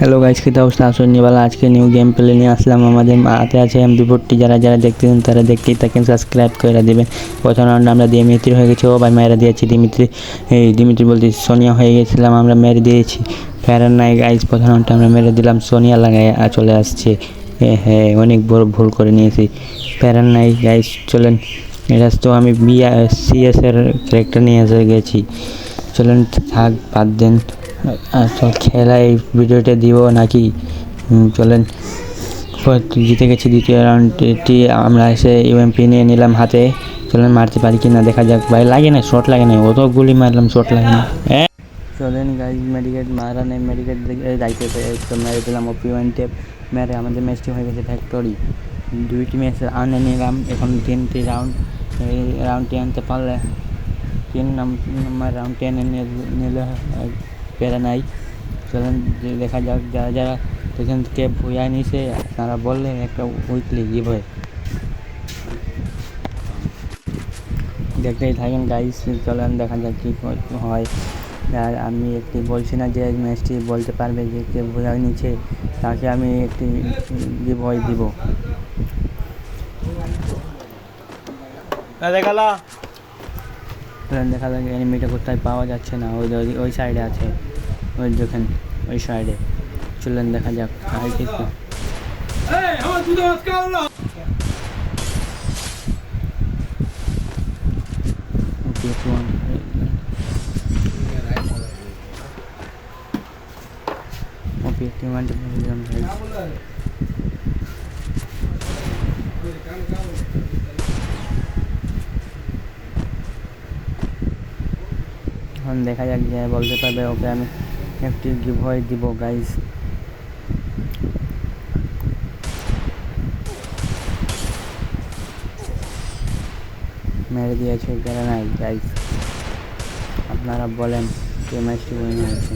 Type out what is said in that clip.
Hello guys কী অবস্থা? আসুন নিবালা আজকে নিউ গেম প্লে নিয়ে আসলাম। আমাদের হাতে আছে এমপি ফোরটি যারা যারা দেখতেছেন তারা দেখতেই থাকেন। সাবস্ক্রাইব করে দেবেন। প্রথম রাউন্ড আমরা দিমিত্রি হয়ে গেছি। ও ভাই মেরে দিয়েছি দিমিত্রি। এই দিমিত্রি বলতে সোনিয়া হয়ে গেছিলাম, আমরা মেরে দিয়েছি। ফেরার নাই গাইজ প্রথম রাউন্ডটা আমরা মেরে দিলাম। সোনিয়া লাগায় চলে আসছে। হ্যাঁ অনেক বড় ভুল করে নিয়েছি। ফেরার নাই গাইজ চলেন। এটা তো আমি বিআ সিএস এর ক্যারেক্টার নিয়ে এসে গেছি। চলেন, থাক, বাদ দেন। আচ্ছা এই ভিডিওটা দিব নাকি? চলেন। জিতে গেছি দ্বিতীয় রাউন্ডটি আমরা এসে ইউএমপি নিয়ে নিলাম হাতে। চলেন, মারতে পারি কি না দেখা যাক। ভাই, লাগে না শর্ট লাগে না। অত গুলি মারলাম শর্ট লাগে না। চলেন গাইজ মেডিকেট মারা নেই মেডিকেট যাইতে তো মেরে দিলাম ওপি ওয়ান টেপ মেরে আমাদের ম্যাচটি হয়ে গেছে ফ্যাক্টরি দুইটি ম্যাচ আনে নিলাম, এখন তিনটি রাউন্ড এই রাউন্ডটি আনতে পারলে তিন নম্বর রাউন্ড টেনে নিলে পেরে নাই। চলেন দেখা যাক, যারা যারা পেছন থেকে ভুয়া নিছে তারা বললেন একটা উইকলি গিভ হয় দেখতেই থাকেন গাইস চলেন, দেখা যাক কী হয় আর আমি একটি বলছি না যে ম্যাচটি বলতে পারবে যে কে ভুয়া নিচ্ছে তাকে আমি একটি গিভ হয় দিব চলেন দেখা যাক এনিমিটা কোথায় পাওয়া যাচ্ছে না ওই ওই- ওই সাইডে আছে ওই দেখেন ওই সাইডে চলেন দেখা যাক আর কিছু PS1 ও PS1 টা দিলাম ভাই এখন দেখা যাক যে বলতে পারবে ওকে আমি একটি গিভ হয় দিব গাইস মেরে দিয়েছে নাই গাইস আপনারা বলেন কে ম্যাচটি উইন হয়েছে।